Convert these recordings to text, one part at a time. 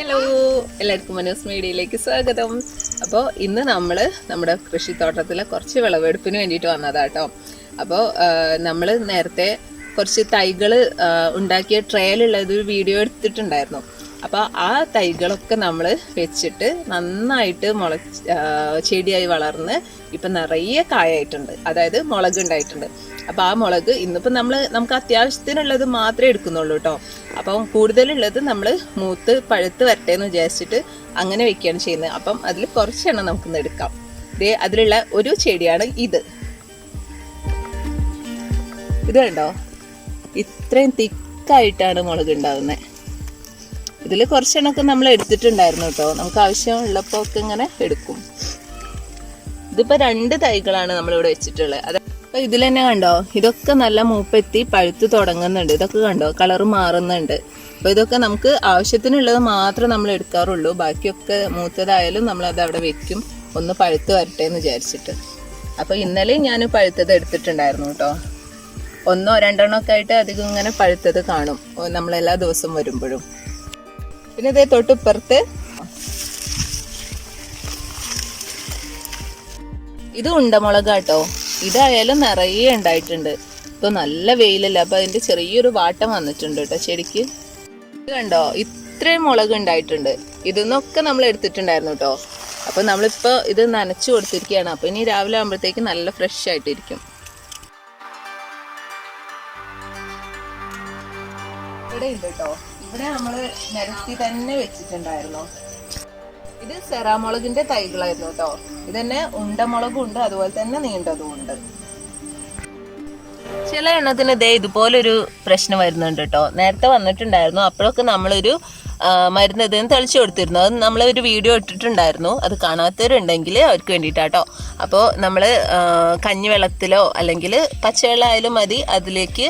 Hello എല്ലാവർക്കും മനോസ് മീഡിയയിലേക്ക് സ്വാഗതം. അപ്പോൾ ഇന്ന് നമ്മൾ നമ്മുടെ കൃഷിത്തോട്ടത്തിലെ കുറച്ച് വിളവെടുപ്പിന് വേണ്ടിയിട്ട് വന്നതാട്ടോ അപ്പോൾ നമ്മൾ നേരത്തെ കുറച്ച് തൈകൾ ഉണ്ടാക്കിയ ട്രയലുള്ളത് ഒരു വീഡിയോ എടുത്തിട്ടുണ്ടായിരുന്നു. അപ്പോൾ ആ തൈകളൊക്കെ നമ്മൾ വെച്ചിട്ട് നന്നായിട്ട് മുള ചെടിയായി വളർന്ന് ഇപ്പം നിറയെ കായായിട്ടുണ്ട്. അതായത് മുളക് ഉണ്ടായിട്ടുണ്ട് അപ്പോൾ ആ മുളക് ഇന്നിപ്പോൾ നമ്മൾ നമുക്ക് അത്യാവശ്യത്തിനുള്ളത് മാത്രമേ എടുക്കുന്നുള്ളൂ കേട്ടോ അപ്പം കൂടുതലുള്ളത് നമ്മൾ മൂത്ത് പഴുത്ത് വരട്ടെ എന്ന് വിചാരിച്ചിട്ട് അങ്ങനെ വെക്കുകയാണ് ചെയ്യുന്നത്. അപ്പം അതിൽ കുറച്ചെണ്ണം നമുക്കിന്ന് എടുക്കാം. ഇതേ അതിലുള്ള ഒരു ചെടിയാണ് ഇത്. ഇത് കണ്ടോ? ഇത്രയും തിക്കായിട്ടാണ് മുളക് ഉണ്ടാവുന്നത് ഇതിൽ കുറച്ചെണ്ണൊക്കെ നമ്മൾ എടുത്തിട്ടുണ്ടായിരുന്നു കേട്ടോ നമുക്ക് ആവശ്യമുള്ളപ്പോൾ ഒക്കെ ഇങ്ങനെ എടുക്കും. ഇതിപ്പോൾ രണ്ട് തൈകളാണ് നമ്മളിവിടെ വെച്ചിട്ടുള്ളത്. അത് അപ്പൊ ഇതിൽ തന്നെ കണ്ടോ? ഇതൊക്കെ നല്ല മൂപ്പെത്തി പഴുത്ത് തുടങ്ങുന്നുണ്ട്. ഇതൊക്കെ കണ്ടോ? കളർ മാറുന്നുണ്ട്. അപ്പൊ ഇതൊക്കെ നമുക്ക് ആവശ്യത്തിനുള്ളത് മാത്രം നമ്മൾ എടുക്കാറുള്ളൂ. ബാക്കിയൊക്കെ മൂത്തതായാലും നമ്മൾ അത് അവിടെ വെക്കും. ഒന്ന് പഴുത്ത് വരട്ടെ എന്ന് വിചാരിച്ചിട്ട്. അപ്പൊ ഇന്നലെ ഞാൻ പഴുത്തത് എടുത്തിട്ടുണ്ടായിരുന്നു കേട്ടോ. ഒന്നോ രണ്ടെണ്ണോ ഒക്കെ ആയിട്ട് അധികം ഇങ്ങനെ പഴുത്തത് കാണും. നമ്മൾ എല്ലാ ദിവസവും വരുമ്പോഴും. പിന്നെ ഇതേ തൊട്ടിപ്പുറത്ത് ഇത് ഉണ്ടമുളകാട്ടോ ഇതായാലും നിറയെ ഉണ്ടായിട്ടുണ്ട്. ഇപ്പൊ നല്ല വെയിലല്ല അപ്പൊ അതിന്റെ ചെറിയൊരു വാട്ടം വന്നിട്ടുണ്ട് കേട്ടോ ഇത് കണ്ടോ? ഇത്രയും മുളക് ഉണ്ടായിട്ടുണ്ട്. ഇതൊന്നൊക്കെ നമ്മൾ എടുത്തിട്ടുണ്ടായിരുന്നു കേട്ടോ. അപ്പൊ നമ്മളിപ്പോ ഇത് നനച്ചു കൊടുത്തിരിക്കുകയാണ്. അപ്പോൾ ഇനി രാവിലെ ആകുമ്പോഴത്തേക്ക് നല്ല ഫ്രഷ് ആയിട്ടിരിക്കും. ഇവിടെ ഉണ്ട് കേട്ടോ. ഇവിടെ നമ്മൾ നിരത്തി തന്നെ വെച്ചിട്ടുണ്ടായിരുന്നു. ഇത് സെറാമുളകിന്റെ തൈകളായിരുന്നു കേട്ടോ. ഇതന്നെ ഉണ്ടമുളകും ഉണ്ട് അതുപോലെ തന്നെ നീണ്ടതും ഉണ്ട് ചില എണ്ണത്തിന് ഇതേ ഇതുപോലൊരു പ്രശ്നം വരുന്നുണ്ട് കേട്ടോ. നേരത്തെ വന്നിട്ടുണ്ടായിരുന്നു. അപ്പോഴൊക്കെ നമ്മളൊരു മരുന്ന് ഇതിന് തെളിച്ചു കൊടുത്തിരുന്നു. അത് നമ്മൾ ഒരു വീഡിയോ ഇട്ടിട്ടുണ്ടായിരുന്നു. അത് കാണാത്തവരുണ്ടെങ്കിൽ അവർക്ക് വേണ്ടിയിട്ടാട്ടോ അപ്പോൾ നമ്മൾ കഞ്ഞിവെള്ളത്തിലോ അല്ലെങ്കിൽ പച്ചവെള്ളമായാലും മതി. അതിലേക്ക്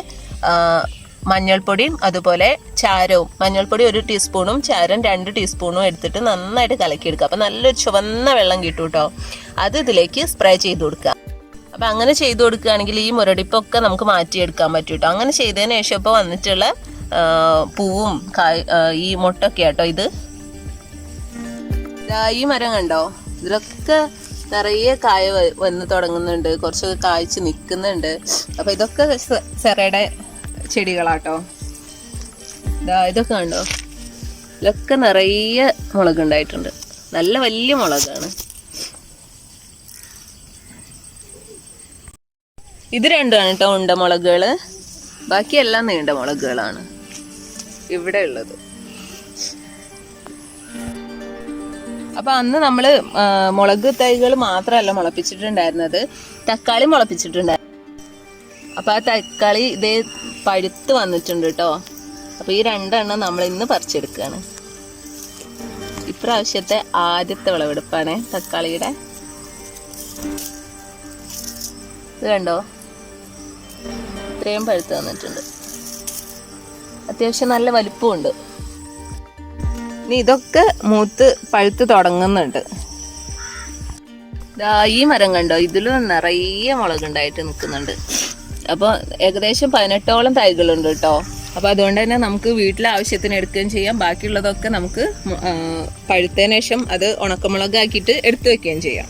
മഞ്ഞൾപ്പൊടിയും അതുപോലെ ചാരവും. മഞ്ഞൾപ്പൊടി ഒരു ടീസ്പൂണും ചാരം രണ്ട് ടീസ്പൂണും എടുത്തിട്ട് നന്നായിട്ട് കലക്കിയെടുക്കുക. അപ്പം നല്ലൊരു ചുവന്ന വെള്ളം കിട്ടും കേട്ടോ അത് ഇതിലേക്ക് സ്പ്രേ ചെയ്ത് കൊടുക്കുക. അപ്പം അങ്ങനെ ചെയ്ത് കൊടുക്കുകയാണെങ്കിൽ ഈ മുരടിപ്പൊക്കെ നമുക്ക് മാറ്റിയെടുക്കാൻ പറ്റും കേട്ടോ അങ്ങനെ ചെയ്തതിന് ശേഷം ഇപ്പോൾ വന്നിട്ടുള്ള പൂവും കായ് ഈ മുട്ടൊക്കെ കേട്ടോ ഇത്. ഈ മരം കണ്ടോ? ഇതിലൊക്കെ നിറയെ കായ വന്ന് തുടങ്ങുന്നുണ്ട്. കുറച്ചൊക്കെ കായ്ച്ച് നിൽക്കുന്നുണ്ട്. അപ്പം ഇതൊക്കെ സെറയുടെ ചെടികളാട്ടോ. ഇതാ ഇതൊക്കെ കണ്ടോ? ഇതിലൊക്കെ നിറയെ മുളക് ഉണ്ടായിട്ടുണ്ട്. നല്ല വലിയ മുളകാണ്. ഇത് രണ്ടാണ് കേട്ടോ ഉണ്ട മുളകുകൾ. ബാക്കിയെല്ലാം നീണ്ട മുളകുകളാണ്. ഇവിടെ ഉള്ളത്. അപ്പൊ അന്ന് നമ്മൾ മുളക് തൈകൾ മാത്രമല്ല മുളപ്പിച്ചിട്ടുണ്ടായിരുന്നത്. തക്കാളി മുളപ്പിച്ചിട്ടുണ്ടായിരുന്നു. അപ്പൊ ആ തക്കാളി ഇതേ പഴുത്ത് വന്നിട്ടുണ്ട് കേട്ടോ അപ്പൊ ഈ രണ്ടെണ്ണം നമ്മൾ ഇന്ന് പറിച്ചെടുക്കുകയാണ് ഇപ്രാവശ്യത്തെ ആദ്യത്തെ വിളവെടുപ്പാണ് തക്കാളിയുടെ. ഇത് കണ്ടോ? ഇത്രയും പഴുത്ത് വന്നിട്ടുണ്ട്. അത്യാവശ്യം നല്ല വലിപ്പമുണ്ട്. ഇനി ഇതൊക്കെ മൂത്ത് പഴുത്ത് തുടങ്ങുന്നുണ്ട്. ഈ മരം കണ്ടോ? ഇതിലും നിറയെ മുളക് ഉണ്ടായിട്ട് നിൽക്കുന്നുണ്ട്. അപ്പോൾ ഏകദേശം പതിനെട്ടോളം തൈകളുണ്ട് കേട്ടോ. അപ്പോൾ അതുകൊണ്ട് തന്നെ നമുക്ക് വീട്ടിലെ ആവശ്യത്തിന് എടുക്കുകയും ചെയ്യാം. ബാക്കിയുള്ളതൊക്കെ നമുക്ക് പഴുത്തതിന് ശേഷം അത് ഉണക്കമുളകാക്കിയിട്ട് എടുത്തു വെക്കുകയും ചെയ്യാം.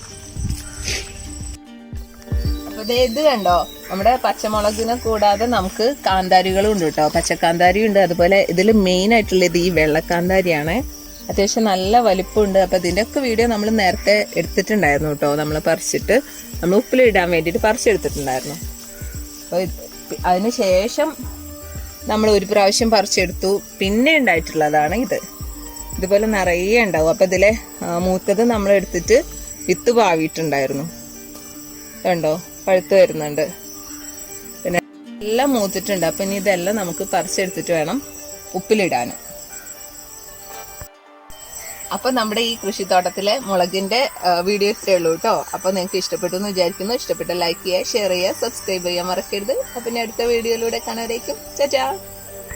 അപ്പൊ ദേ ഇത് കണ്ടോ? നമ്മുടെ പച്ചമുളകിനെ കൂടാതെ നമുക്ക് കാന്താരികളും ഉണ്ട് കേട്ടോ. പച്ചക്കാന്താരി ഉണ്ട്. അതുപോലെ ഇതിൽ മെയിൻ ആയിട്ടുള്ളത് ഈ വെള്ളക്കാന്താരിയാണ്. അത്യാവശ്യം നല്ല വലിപ്പമുണ്ട്. അപ്പൊ ഇതിന്റെ ഒക്കെ വീഡിയോ നമ്മൾ നേരത്തെ എടുത്തിട്ടുണ്ടായിരുന്നു കേട്ടോ. നമ്മൾ പറിച്ചിട്ട് നമ്മൾ ഉപ്പിലിടാൻ വേണ്ടിയിട്ട് പറിച്ചെടുത്തിട്ടുണ്ടായിരുന്നു. അപ്പോൾ അതിന് ശേഷം നമ്മൾ ഒരു പ്രാവശ്യം പറിച്ചെടുത്തു. പിന്നെ ഉണ്ടായിട്ടുള്ളതാണ് ഇത്. ഇതുപോലെ നിറയെ ഉണ്ടാവും. അപ്പം ഇതിലെ മൂത്തത് നമ്മൾ എടുത്തിട്ട് വിത്ത് പാവിയിട്ടുണ്ടായിരുന്നു. കണ്ടോ? പഴുത്ത് വരുന്നുണ്ട്. പിന്നെ എല്ലാം മൂത്തിട്ടുണ്ട്. അപ്പം ഇനി ഇതെല്ലാം നമുക്ക് പറിച്ചെടുത്തിട്ട് വേണം ഉപ്പിലിടാനും അപ്പൊ നമ്മുടെ ഈ കൃഷിത്തോട്ടത്തിലെ മുളകിന്റെ വീഡിയോ ഇത്രയേ ഉള്ളൂ കേട്ടോ അപ്പൊ നിങ്ങൾക്ക് ഇഷ്ടപ്പെട്ടു എന്ന് വിചാരിക്കുന്നു. ഇഷ്ടപ്പെട്ട ലൈക്ക് ചെയ്യുക ഷെയർ ചെയ്യുക സബ്സ്ക്രൈബ് ചെയ്യാൻ മറക്കരുത്. അപ്പൊ അടുത്ത വീഡിയോയിലൂടെ കാണാനായിരിക്കും ചാ